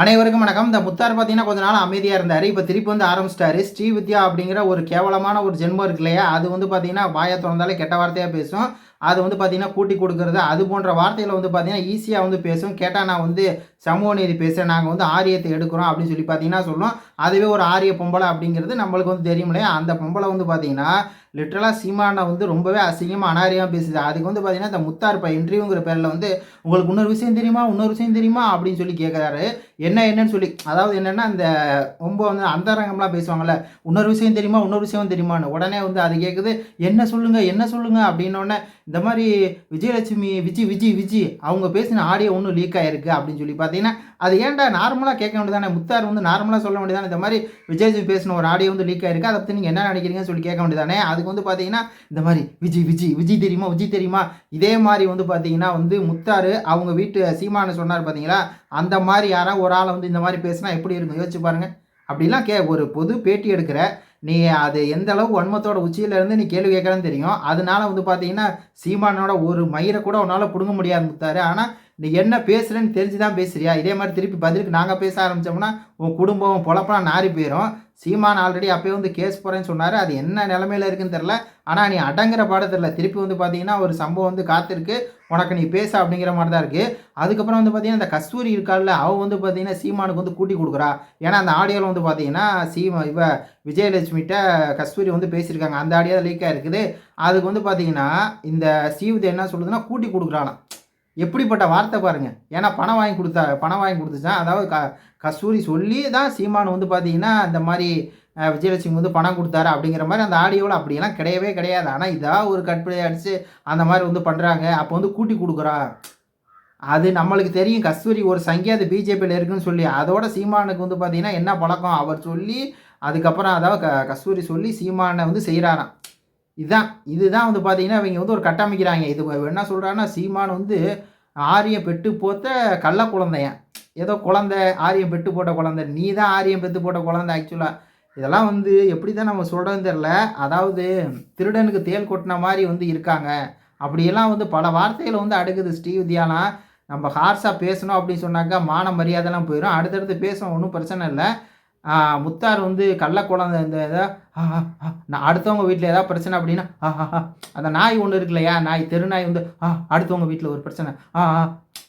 அனைவருக்கும் வணக்கம். இந்த முத்தார் பார்த்தீங்கன்னா கொஞ்ச நாள் அமைதியாக இருந்தார். இப்போ திருப்பி வந்து ஆரம்பிச்சிட்டாரு. ஸ்ரீ வித்யா அப்படிங்கிற ஒரு கேவலமான ஒரு ஜென்மம் இருக்கு இல்லையா? அது வந்து பார்த்தீங்கன்னா வாயை திறந்தாலே கெட்ட வார்த்தையாக பேசும். அது வந்து பார்த்திங்கன்னா கூட்டி கொடுக்கறது அது போன்ற வார்த்தைகளை வந்து பார்த்தீங்கன்னா ஈஸியாக வந்து பேசும். கேட்டால் நான் வந்து சமூக நீதி பேசுகிறேன் நாங்கள் வந்து ஆரியத்தை எடுக்கிறோம் அப்படின்னு சொல்லி பார்த்தீங்கன்னா சொல்லும். அதுவே ஒரு ஆரிய பொம்பளை அப்படிங்கிறது நம்மளுக்கு வந்து தெரியும் இல்லையா? அந்த பொம்பளை வந்து பார்த்தீங்கன்னா லிட்ரலாக சீமானை வந்து ரொம்பவே அசிங்கமாக அனாரியமாக பேசுது. அதுக்கு வந்து பார்த்தீங்கன்னா இந்த முத்தார் பை இன்டர்வியூங்கிற பேரில் வந்து உங்களுக்கு இன்னொரு விஷயம் தெரியுமா? இன்னொரு விஷயம் தெரியுமா? அப்படின்னு சொல்லி கேட்குறாரு என்ன என்னன்னு சொல்லி அதாவது என்னென்னா அந்த ரொம்ப வந்து அந்தரங்கம்லாம் பேசுவாங்கள்ல இன்னொரு விஷயம் தெரியுமா? இன்னொரு விஷயம் தெரியுமான்னு. உடனே வந்து அது கேட்குது என்ன சொல்லுங்கள் என்ன சொல்லுங்கள் அப்படின்னோடனே இந்த மாதிரி விஜயலட்சுமி விஜி விஜி விஜி அவங்க பேசின ஆடியோ ஒன்றும் லீக் ஆயிருக்கு அப்படின்னு சொல்லி பார்த்தீங்கன்னா அது ஏன்டா நார்மலாக கேட்க வேண்டியதானே? முத்தார் வந்து நார்மலாக சொல்ல வேண்டியதானே? இந்த மாதிரி விஜயலட்சுமி பேசின ஒரு ஆடியோ வந்து லீக் ஆயிருக்கு. அதை பற்றி நீங்கள் என்ன நினைக்கிறீங்கன்னு சொல்லி கேட்க வேண்டியதானே? அதுக்கு வந்து பார்த்தீங்கன்னா இந்த மாதிரி விஜி விஜி விஜி தெரியுமா? விஜி தெரியுமா? இதே மாதிரி வந்து பார்த்தீங்கன்னா வந்து முத்தார் அவங்க வீட்டு சீமானு சொன்னார் பார்த்தீங்களா? அந்த மாதிரி யாராவது ஒரு ஆளை வந்து இந்த மாதிரி பேசினா எப்படி இருக்கும்? யோசிச்சு பாருங்கள் அப்படிலாம் கே ஒரு பொது பேட்டி எடுக்கிற நீ அது எந்த அளவுக்கு வன்மத்தோட உச்சியில இருந்து நீ கேள்வி கேட்கறன்னு தெரியும். அதனால வந்து பார்த்தீங்கன்னா சீமானோட ஒரு மயிரை கூட உன்னால் பிடுங்க முடியாது முத்தாரு ஆனால் நீ என்ன பேசுகிறேன்னு தெரிஞ்சு தான் பேசுறியா? இதே மாதிரி திருப்பி பதிலுக்கு நாங்கள் பேச ஆரம்பித்தோம்னா உன் குடும்பம் பொழப்பெல்லாம் நாரி போயிடும் சீமான் ஆல்ரெடி அப்பயே வந்து கேஸ் போகிறேன்னு சொன்னார். அது என்ன நிலமையில இருக்குன்னு தெரில ஆனால் நீ அடங்குற பாடத்தில் திருப்பி வந்து பார்த்தீங்கன்னா ஒரு சம்பவம் வந்து காத்திருக்கு. உனக்கு நீ பேச அப்படிங்கிற மாதிரி தான் இருக்குது அதுக்கப்புறம் வந்து பார்த்தீங்கன்னா இந்த கஸ்தூரி இருக்காள்ல அவள் வந்து பார்த்தீங்கன்னா சீமானுக்கு வந்து கூட்டி கொடுக்குறா. ஏன்னா அந்த ஆடியோவில் வந்து பார்த்தீங்கன்னா சீமா இவ விஜயலட்சுமிகிட்ட கஸ்தூரி வந்து பேசியிருக்காங்க. அந்த ஆடியோ லீக்காக இருக்குது அதுக்கு வந்து பார்த்தீங்கன்னா இந்த சீவுதி என்ன சொல்லுதுன்னா கூட்டி கொடுக்குறானா எப்படிப்பட்ட வார்த்தை பாருங்கள் ஏன்னா பணம் வாங்கி கொடுத்தா பணம் வாங்கி கொடுத்துச்சான் அதாவது க கஸ்தூரி சொல்லி தான் சீமான் வந்து பார்த்தீங்கன்னா இந்த மாதிரி விஜயலட்சுமி வந்து பணம் கொடுத்தாரு அப்படிங்கிற மாதிரி அந்த ஆடியோவில் அப்படியெல்லாம் கிடையவே கிடையாது. ஆனால் இதாக ஒரு கட்பிடி அடித்து அந்த மாதிரி வந்து பண்ணுறாங்க அப்போ வந்து கூட்டி கொடுக்குறா. அது நம்மளுக்கு தெரியும். கஸ்தூரி ஒரு சங்கியா அது பிஜேபியில் இருக்குன்னு சொல்லி அதோட சீமானுக்கு வந்து பார்த்தீங்கன்னா என்ன பழக்கம்? அவர் சொல்லி அதுக்கப்புறம் அதாவது க கஸ்தூரி சொல்லி சீமானை வந்து செய்கிறாராம் இதுதான் இதுதான் வந்து பார்த்தீங்கன்னா இவங்க வந்து ஒரு கட்டமைக்கிறாங்க. இது என்ன சொல்கிறாங்கன்னா சீமான் வந்து ஆரியம் பெட்டு போத்த கள்ள குழந்தையன் ஏதோ குழந்தை ஆரியம் பெட்டு போட்ட குழந்தை. நீ தான் ஆரியம் பெற்று போட்ட குழந்தை ஆக்சுவலாக இதெல்லாம் வந்து எப்படி தான் நம்ம சொல்கிறதுன்னு தெரில அதாவது திருடனுக்கு தேல் கொட்டின மாதிரி வந்து இருக்காங்க. அப்படியெல்லாம் வந்து பல வார்த்தைகளை வந்து அடுக்குது ஸ்ரீவித்யாலாம். நம்ம ஹார்ஸாக பேசணும் அப்படின்னு சொன்னாக்கா மான மரியாதைலாம் போயிடும் அடுத்தடுத்து பேசணும் ஒன்றும் பிரச்சனை இல்லை. முத்தார் வந்து கள்ள குழந்தை இந்த இதை நான் அடுத்தவங்க வீட்டில் ஏதாவது பிரச்சனை அப்படின்னா அந்த நாய் ஒன்று இருக்கு இல்லையா நாய் தெரு நாய் வந்து அடுத்தவங்க வீட்டில் ஒரு பிரச்சனை ஆ ஆ.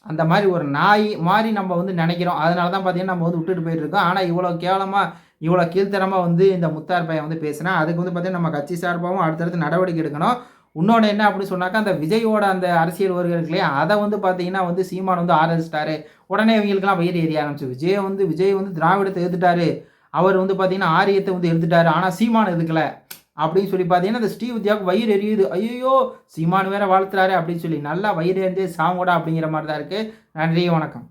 அந்த மாதிரி ஒரு நாய் மாதிரி நம்ம வந்து நினைக்கிறோம் அதனால தான் பார்த்தீங்கன்னா நம்ம வந்து விட்டுட்டு போயிட்டு இருக்கோம் ஆனால் இவ்வளோ கேவலமாக இவ்வளோ கீழ்த்தரமாக வந்து இந்த முத்தார் பையன் வந்து பேசுனா அதுக்கு வந்து பார்த்தீங்கன்னா நம்ம கட்சி சார்பாகவும் அடுத்தடுத்து நடவடிக்கை எடுக்கணும் இன்னொன்று என்ன அப்படின்னு சொன்னாக்கா அந்த விஜயோட அந்த அரசியல் வருகை அதை வந்து பார்த்தீங்கன்னா வந்து சீமான் வந்து ஆரம்பிச்சிட்டாரு. உடனே இவங்களுக்குலாம் வயிறு எரிய ஆரம்பிச்சு. விஜய் வந்து விஜய் வந்து திராவிடத்தை எதிர்த்துட்டாரு அவர் வந்து பார்த்தீங்கன்னா ஆரியத்தை வந்து எடுத்துட்டாரு ஆனால் சீமான் எதுக்கல? அப்படின்னு சொல்லி பார்த்தீங்கன்னா அந்த ஸ்ரீ வித்யாவுக்கு வயிறு எரியுது. ஐயோ சீமான் வேற வாழ்த்துறாரு அப்படின்னு சொல்லி நல்லா வயிறு எரிஞ்சு சாங்கோடா அப்படிங்கிற மாதிரி தான் இருக்குது நன்றி வணக்கம்.